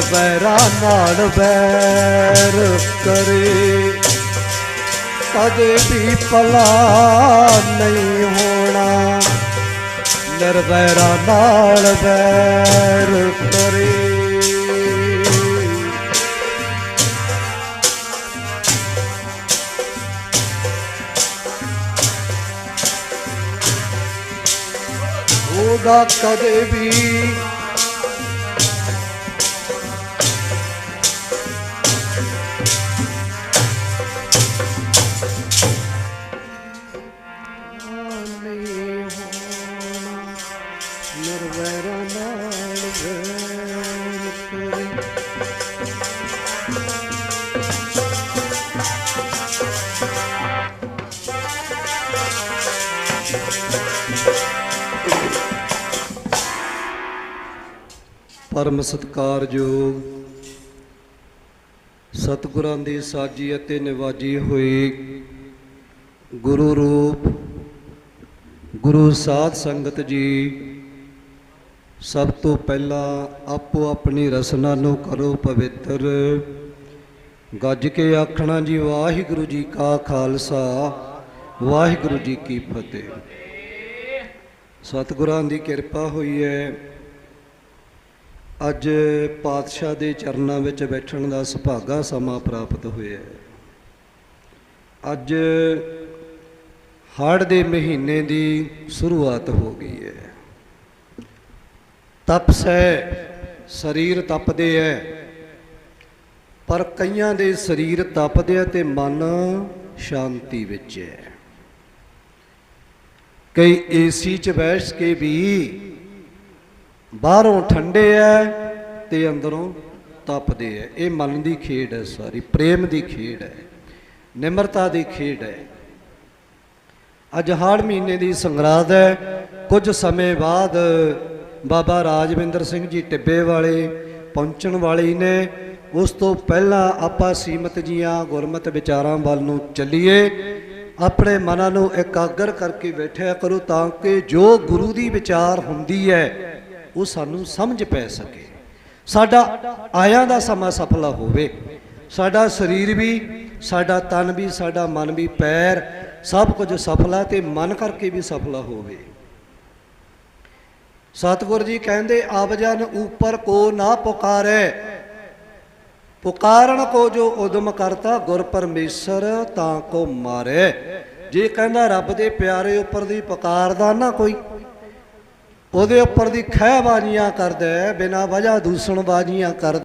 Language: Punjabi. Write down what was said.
ਬੈਰਾ ਨਾਲ ਵੈਰ ਕਰੇ। ਕਦੇ ਵੀ ਭਲਾ ਨਹੀਂ ਹੋਣਾ। ਨਿਰਵੈਰਾ ਨਾਲ ਵੈਰ ਕਰੇ। ਉਹਦਾ ਕਦੇ ਵੀ ਨਿਰਵੈਰਾ ਨਾਲ ਵੈਰ ਕਰੇ ਪਰਮ ਸਤਕਾਰਯੋਗ ਸਤਿਗੁਰਾਂ ਦੀ ਸਾਜੀ ਅਤੇ ਨਿਵਾਜੀ ਹੋਈ ਗੁਰੂ ਰੂਪ, ਗੁਰੂ ਸਾਧ ਸੰਗਤ ਜੀ ਸਭ ਤੋਂ ਪਹਿਲਾਂ ਆਪੋ ਆਪਣੀ ਰਸਨਾ ਨੂੰ ਕਰੋ ਪਵਿੱਤਰ। ਗੱਜ ਕੇ ਆਖਣਾ ਜੀ, ਵਾਹਿਗੁਰੂ ਜੀ ਕਾ ਖਾਲਸਾ, ਵਾਹਿਗੁਰੂ ਜੀ ਕੀ ਫਤਿਹ। ਸਤਿਗੁਰਾਂ ਦੀ ਕਿਰਪਾ ਹੋਈ ਹੈ। ਅੱਜ ਪਾਤਸ਼ਾਹ ਦੇ ਚਰਨਾਂ ਵਿੱਚ ਬੈਠਣ ਦਾ ਸੁਭਾਗਾ ਸਮਾਂ ਪ੍ਰਾਪਤ ਹੋਇਆ ਹੈ। ਅੱਜ ਹਾੜ ਦੇ ਮਹੀਨੇ ਦੀ ਸ਼ੁਰੂਆਤ ਹੋ ਗਈ ਹੈ। ਤਪਸ ਹੈ ਸਰੀਰ ਤਪਦੇ ਹੈ ਪਰ ਕਈਆਂ ਦੇ ਸਰੀਰ ਤਪਦੇ ਹੈ ਤੇ ਮਨ ਸ਼ਾਂਤੀ ਵਿੱਚ ਹੈ ਕਈ ਏਸੀ 'ਚ ਬੈਠ ਕੇ ਵੀ ਬਾਹਰੋਂ ਠੰਡੇ ਐ ਤੇ ਅੰਦਰੋਂ ਤਪਦੇ ਐ। ਇਹ ਮਨ ਦੀ ਖੇਡ ਹੈ ਸਾਰੀ, ਪ੍ਰੇਮ ਦੀ ਖੇਡ ਹੈ ਨਿਮਰਤਾ ਦੀ ਖੇਡ ਹੈ ਅੱਜ ਹਾੜ ਮਹੀਨੇ ਦੀ ਸੰਗਰਾਦ ਹੈ ਕੁਝ ਸਮੇਂ ਬਾਅਦ ਬਾਬਾ ਰਾਜਵਿੰਦਰ ਸਿੰਘ ਜੀ ਟਿੱਬੇ ਵਾਲੇ ਪਹੁੰਚਣ ਵਾਲੇ ਨੇ। ਉਸ ਤੋਂ ਪਹਿਲਾਂ ਆਪਾਂ ਸੀਮਤ ਜੀਆਂ ਗੁਰਮਤ ਵਿਚਾਰਾਂ ਵੱਲ ਨੂੰ ਚੱਲੀਏ। ਆਪਣੇ ਮਨਾਂ ਨੂੰ ਇਕਾਗਰ ਕਰਕੇ ਬੈਠਿਆ ਕਰੋ ਤਾਂ ਕਿ ਜੋ ਗੁਰੂ ਦੀ ਵਿਚਾਰ ਹੁੰਦੀ ਹੈ, ਉਹ ਸਾਨੂੰ ਸਮਝ ਪੈ ਸਕੇ। ਸਾਡਾ ਆਇਆਂ ਦਾ ਸਮਾਂ ਸਫਲਾ ਹੋਵੇ। ਸਾਡਾ ਸਰੀਰ ਵੀ, ਸਾਡਾ ਤਨ ਵੀ, ਸਾਡਾ ਮਨ ਵੀ ਪੈਰ ਸਭ ਕੁਝ ਸਫਲਾ ਤੇ ਮਨ ਕਰਕੇ ਵੀ ਸਫਲਾ ਹੋਵੇ। ਸਤਿਗੁਰ ਜੀ ਕਹਿੰਦੇ, ਆਪ ਜਨ ਉਪਰ ਕੋ ਨਾ ਪੁਕਾਰੇ। ਪੁਕਾਰਨ ਕੋ ਜੋ ਉਦਮ ਕਰਤਾ, ਗੁਰ ਪਰਮੇਸ਼ਰ ਤਾਂ ਕੋ ਮਾਰੇ। ਜੇ ਕਹਿੰਦਾ ਰੱਬ ਦੇ ਪਿਆਰੇ ਉੱਪਰ ਦੀ ਪੁਕਾਰਦਾ ਨਾ ਕੋਈ, ਉਹਦੇ ਉੱਪਰ ਦੀ ਖਹਿ ਕਰਦਾ, ਬਿਨਾ ਵਜ੍ਹਾ ਦੂਸਣ ਬਾਜੀਆਂ ਕਰਦਾ।